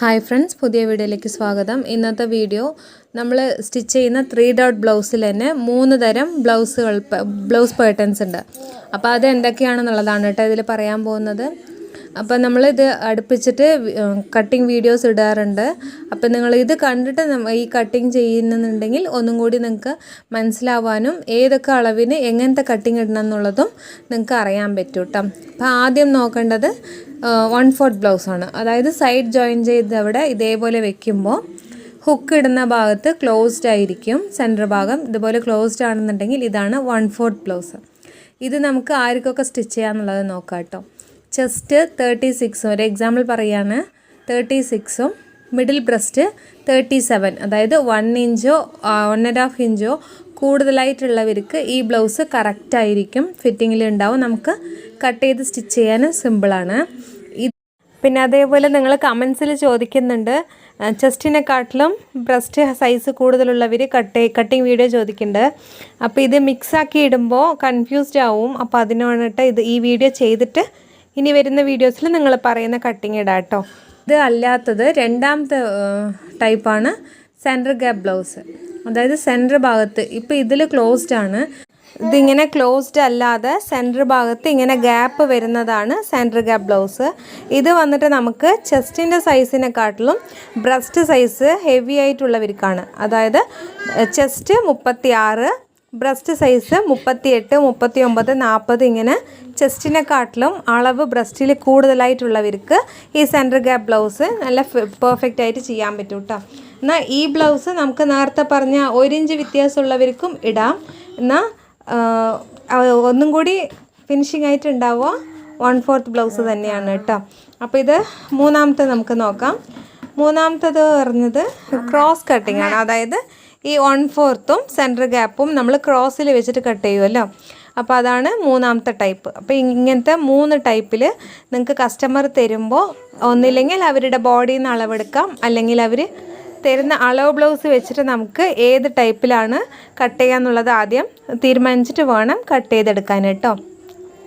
Hi friends പുതിയ വീഡിയോയിലേക്ക് സ്വാഗതം. ഇന്നത്തെ വീഡിയോ നമ്മൾ സ്റ്റിച്ച് ചെയ്യുന്ന ത്രീ ഡോട്ട് ബ്ലൗസിൽ തന്നെ മൂന്ന് തരം ബ്ലൗസുകൾ ബ്ലൗസ് പേട്ടേൺസ് ഉണ്ട്. അപ്പോൾ അത് എന്തൊക്കെയാണെന്നുള്ളതാണ് കേട്ടോ ഇതിൽ പറയാൻ പോകുന്നത്. അപ്പോൾ നമ്മളിത് അടുപ്പിച്ചിട്ട് കട്ടിങ് വീഡിയോസ് ഇടാറുണ്ട്. അപ്പം നിങ്ങൾ ഇത് കണ്ടിട്ട് ഈ കട്ടിങ് ചെയ്യുന്നുണ്ടെങ്കിൽ ഒന്നും കൂടി നിങ്ങൾക്ക് മനസ്സിലാവാനും ഏതൊക്കെ അളവിന് എങ്ങനത്തെ കട്ടിങ് ഇടണം എന്നുള്ളതും നിങ്ങൾക്ക് അറിയാൻ പറ്റും കേട്ടോ അപ്പോൾ ആദ്യം നോക്കേണ്ടത് വൺ ഫോർത്ത് ബ്ലൗസാണ് അതായത് സൈഡ് ജോയിൻ ചെയ്ത് അവിടെ ഇതേപോലെ വെക്കുമ്പോൾ ഹുക്ക് ഇടുന്ന ഭാഗത്ത് ക്ലോസ്ഡ് ആയിരിക്കും സെന്റർ ഭാഗം. ഇതുപോലെ ക്ലോസ്ഡ് ആണെന്നുണ്ടെങ്കിൽ ഇതാണ് വൺ ഫോർത്ത് ബ്ലൗസ് ഇത് നമുക്ക് ആർക്കൊക്കെ സ്റ്റിച്ച് ചെയ്യാന്നുള്ളത് നോക്കാം കേട്ടോ ചെസ്റ്റ് തേർട്ടി സിക്സും ഒരു എക്സാമ്പിൾ പറയാണ്. തേർട്ടി സിക്സും മിഡിൽ ബ്രസ്റ്റ് തേർട്ടി സെവൻ അതായത് വൺ ഇഞ്ചോ വൺ ആൻഡ് ഹാഫ് ഇഞ്ചോ കൂടുതലായിട്ടുള്ളവർക്ക് ഈ ബ്ലൗസ് കറക്റ്റായിരിക്കും ഫിറ്റിങ്ങിൽ ഉണ്ടാവും. നമുക്ക് കട്ട് ചെയ്ത് സ്റ്റിച്ച് ചെയ്യാൻ സിമ്പിളാണ് പിന്നെ അതേപോലെ നിങ്ങൾ കമൻസിൽ ചോദിക്കുന്നുണ്ട് ചെസ്റ്റിനെക്കാട്ടിലും ബ്രസ്റ്റ് സൈസ് കൂടുതലുള്ളവർ കട്ട് കട്ടിങ് വീഡിയോ ചോദിക്കുന്നുണ്ട്. അപ്പോൾ ഇത് മിക്സാക്കി ഇടുമ്പോൾ കൺഫ്യൂസ്ഡ് ആവും. അപ്പോൾ അതിന് വേണ്ടിയിട്ട് ഇത് ഈ വീഡിയോ ചെയ്തിട്ട് ഇനി വരുന്ന വീഡിയോസിൽ നിങ്ങൾ പറയുന്ന കട്ടിങ് ഇടാം കേട്ടോ ഇത് അല്ലാത്തത് രണ്ടാമത്തെ ടൈപ്പാണ് സെന്റർ ഗ്യാപ്പ് ബ്ലൗസ് അതായത് സെന്റർ ഭാഗത്ത് ഇപ്പോൾ ഇതിൽ ക്ലോസ്ഡ് ആണ്. ഇതിങ്ങനെ ക്ലോസ്ഡ് അല്ലാതെ സെന്റർ ഭാഗത്ത് ഇങ്ങനെ ഗ്യാപ്പ് വരുന്നതാണ് സെന്റർ ഗ്യാപ്പ് ബ്ലൗസ് ഇത് വന്നിട്ട് നമുക്ക് ചെസ്റ്റിന്റെ സൈസിനെക്കാട്ടിലും ബ്രസ്റ്റ് സൈസ് ഹെവി ആയിട്ടുള്ളവർക്കാണ്. അതായത് ചെസ്റ്റ് മുപ്പത്തി ആറ് ബ്രസ്റ്റ് സൈസ് മുപ്പത്തിയെട്ട് മുപ്പത്തി ഒമ്പത് നാൽപ്പത് ഇങ്ങനെ ചെസ്റ്റിനെക്കാട്ടിലും അളവ് ബ്രസ്റ്റിൽ കൂടുതലായിട്ടുള്ളവർക്ക് ഈ സെന്റർ ഗ്യാപ്പ് ബ്ലൗസ് നല്ല പെർഫെക്റ്റ് ആയിട്ട് ചെയ്യാൻ പറ്റും കേട്ടോ എന്നാൽ ഈ ബ്ലൗസ് നമുക്ക് നേരത്തെ പറഞ്ഞ ഒരു ഇഞ്ച് വ്യത്യാസമുള്ളവർക്കും ഇടാം. എന്നാൽ ഒന്നും കൂടി ഫിനിഷിംഗ് ആയിട്ട് ഉണ്ടാവുക വൺ ഫോർത്ത് ബ്ലൗസ് തന്നെയാണ് കേട്ടോ അപ്പോൾ ഇത് മൂന്നാമത്തെ നമുക്ക് നോക്കാം. മൂന്നാമത്തത് പറഞ്ഞത് ക്രോസ് കട്ടിംഗ് ആണ്. അതായത് ഈ വൺ ഫോർത്തും സെന്റർ ഗ്യാപ്പും നമ്മൾ ക്രോസിൽ വെച്ചിട്ട് കട്ട് ചെയ്യുമല്ലോ അപ്പോൾ അതാണ് മൂന്നാമത്തെ ടൈപ്പ് അപ്പോൾ ഇങ്ങനത്തെ മൂന്ന് ടൈപ്പിൽ നിങ്ങൾക്ക് കസ്റ്റമർ തരുമ്പോൾ ഒന്നില്ലെങ്കിൽ അവരുടെ ബോഡിയിൽ നിന്ന് അളവെടുക്കാം. അല്ലെങ്കിൽ അവർ തരുന്ന അളവ് ബ്ലൗസ് വെച്ചിട്ട് നമുക്ക് ഏത് ടൈപ്പിലാണ് കട്ട് ചെയ്യാന്നുള്ളത് ആദ്യം തീരുമാനിച്ചിട്ട് വേണം കട്ട് ചെയ്തെടുക്കാൻ കേട്ടോ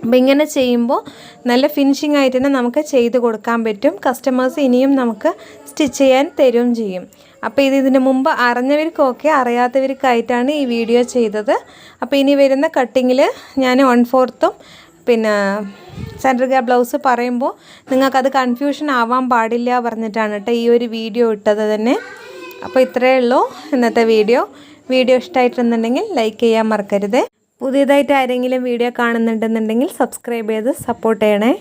അപ്പം ഇങ്ങനെ ചെയ്യുമ്പോൾ നല്ല ഫിനിഷിംഗ് ആയിട്ട് തന്നെ നമുക്ക് ചെയ്ത് കൊടുക്കാൻ പറ്റും. കസ്റ്റമേഴ്സ് ഇനിയും നമുക്ക് സ്റ്റിച്ച് ചെയ്യാൻ തരും ചെയ്യും. അപ്പോൾ ഇത് ഇതിന് മുമ്പ് അറിഞ്ഞവർക്കൊക്കെ അറിയാത്തവർക്കായിട്ടാണ് ഈ വീഡിയോ ചെയ്തത്. അപ്പോൾ ഇനി വരുന്ന കട്ടിങ്ങിൽ ഞാൻ വൺ ഫോർത്തും പിന്നെ സെൻട്രൽ ഗ്യാ ബ്ലൗസ് പറയുമ്പോൾ നിങ്ങൾക്കത് കൺഫ്യൂഷൻ ആവാൻ പാടില്ല പറഞ്ഞിട്ടാണ് കേട്ടോ ഈ ഒരു വീഡിയോ ഇട്ടത് തന്നെ. അപ്പോൾ ഇത്രയേ ഉള്ളൂ ഇന്നത്തെ വീഡിയോ വീഡിയോ ഇഷ്ടമായിട്ടുണ്ടെന്നുണ്ടെങ്കിൽ ലൈക്ക് ചെയ്യാൻ മറക്കരുത്. പുതിയതായിട്ട് ആരെങ്കിലും വീഡിയോ കാണുന്നുണ്ടെന്നുണ്ടെങ്കിൽ സബ്സ്ക്രൈബ് ചെയ്ത് സപ്പോർട്ട് ചെയ്യണേ.